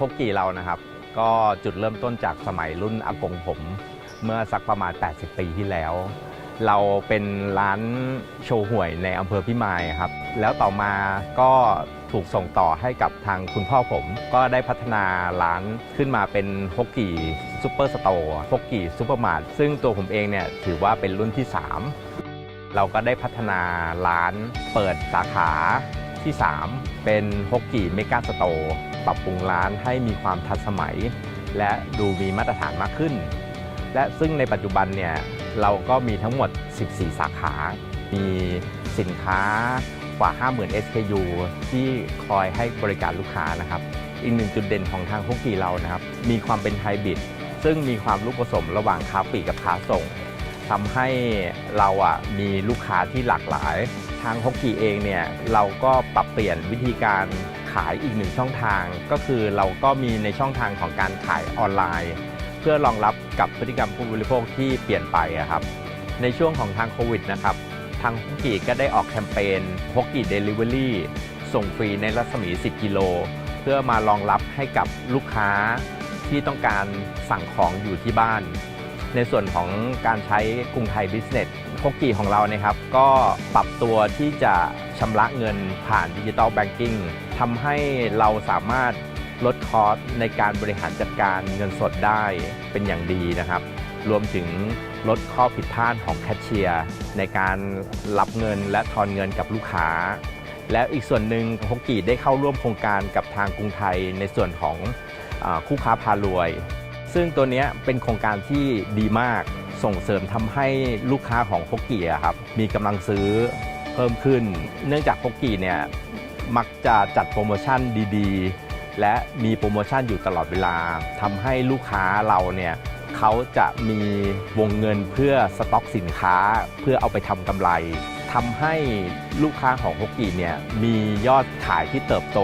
ฮกกี้เรานะครับ ก็จุดเริ่มต้นจากสมัยรุ่นอากงผม เมื่อสักประมาณ 80 ปีที่แล้ว เราเป็นร้านโชว์หวยในอำเภอพิมายครับ แล้วต่อมาก็ถูกส่งต่อให้กับทางคุณพ่อผม ก็ได้พัฒนาร้านขึ้นมาเป็นฮกกี้ซูเปอร์สโตร์ฮกกี้ซูเปอร์มาร์ทซึ่งตัวผมเองเนี่ยถือว่าเป็นรุ่นที่ 3 เราก็ได้พัฒนาร้านเปิดสาขา ที่ 3 เป็นฮกกี้เมกาสโตร์ปรับปรุงร้านให้มีความทันสมัย และดูมีมาตรฐานมากขึ้น และซึ่งในปัจจุบันเนี่ยเราก็มีทั้งหมด 14 สาขา มีสินค้ากว่า 50,000 SKU ที่คอยให้บริการลูกค้านะครับ อีกหนึ่งจุดเด่นของทางฮกกี้เรานะครับ มีความเป็นไฮบริดซึ่งมีความลูกผสมระหว่างค้าปลีกกับค้าส่งทำให้เราอะมีลูกค้าที่หลากหลาย ทางฮกกี้เองเนี่ยเราก็ปรับเปลี่ยนวิธีการขายอีกหนึ่งช่องทาง ก็คือเราก็มีในช่องทางของการขายออนไลน์ เพื่อรองรับกับพฤติกรรมผู้บริโภคที่เปลี่ยนไปครับในช่วงของทางโควิดนะครับทางฮกกี้ก็ได้ออกแคมเปญฮกกี้เดลิเวอรี่ส่งฟรีในรัศมี 10 กิโล เพื่อมารองรับให้กับลูกค้าที่ต้องการสั่งของอยู่ที่บ้าน ในส่วนของการใช้กรุงไทยบิสเนสฮกกี้ของเราเนี่ยครับก็ปรับตัวที่จะชำระเงินผ่านดิจิ t a ลแบงกิ้งทำให้เราสามารถลดคอสในการบริหารจัดการเงินสดได้เป็นอย่างดีนะครับ รวมถึงลดข้อผิดพลาดของแคชเชียร์ในการรับเงินและทอนเงินกับลูกค้า แล้วอีกส่วนหนึ่งฮกกีได้เข้าร่วมโครงการกับทางกรุงไทยในส่วนของอคู่ค้าพารวย ซึ่งตัวนี้เป็นโครงการที่ดีมากส่งเสริมทำให้ลูกค้าของฮกกี้อะครับมีกำลังซื้อเพิ่มขึ้น เนื่องจากฮกกี้เนี่ยมักจะจัดโปรโมชั่นดีๆ และมีโปรโมชั่นอยู่ตลอดเวลาทำให้ลูกค้าเราเนี่ยเขาจะมีวงเงินเพื่อสต็อกสินค้าเพื่อเอาไปทำกำไรทำให้ลูกค้าของฮกกี้เนี่ยมียอดขายที่เติบโต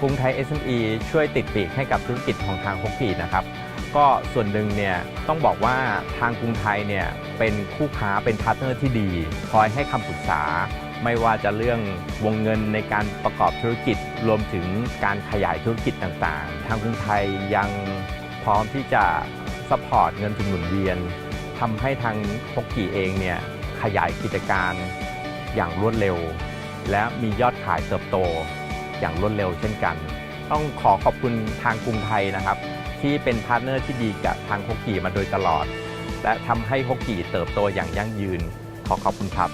กรุงไทย SME ช่วยติดปีกให้กับธุรกิจของทางฮกกี้นะครับ ก็ส่วนหนึ่งเนี่ยต้องบอกว่าทางกรุงไทยเนี่ยเป็นคู่ค้าเป็นพาร์ทเนอร์ที่ดี คอยให้คำปรึกษา ไม่ว่าจะเรื่องวงเงินในการประกอบธุรกิจรวมถึงการขยายธุรกิจต่างๆ ทางกรุงไทยยังพร้อมที่จะสปอร์ตเงินทุนหมุนเวียนทำให้ทางฮกกี้เองเนี่ยขยายกิจการอย่างรวดเร็ว และมียอดขายเติบโตอย่างรวดเร็วเช่นกัน ต้องขอขอบคุณทางกรุงไทยนะครับ ที่เป็นพาร์ทเนอร์ที่ดีกับทางฮกกี้มาโดยตลอด และทำให้ฮกกี้เติบโตอย่างยั่งยืนขอขอบคุณครับ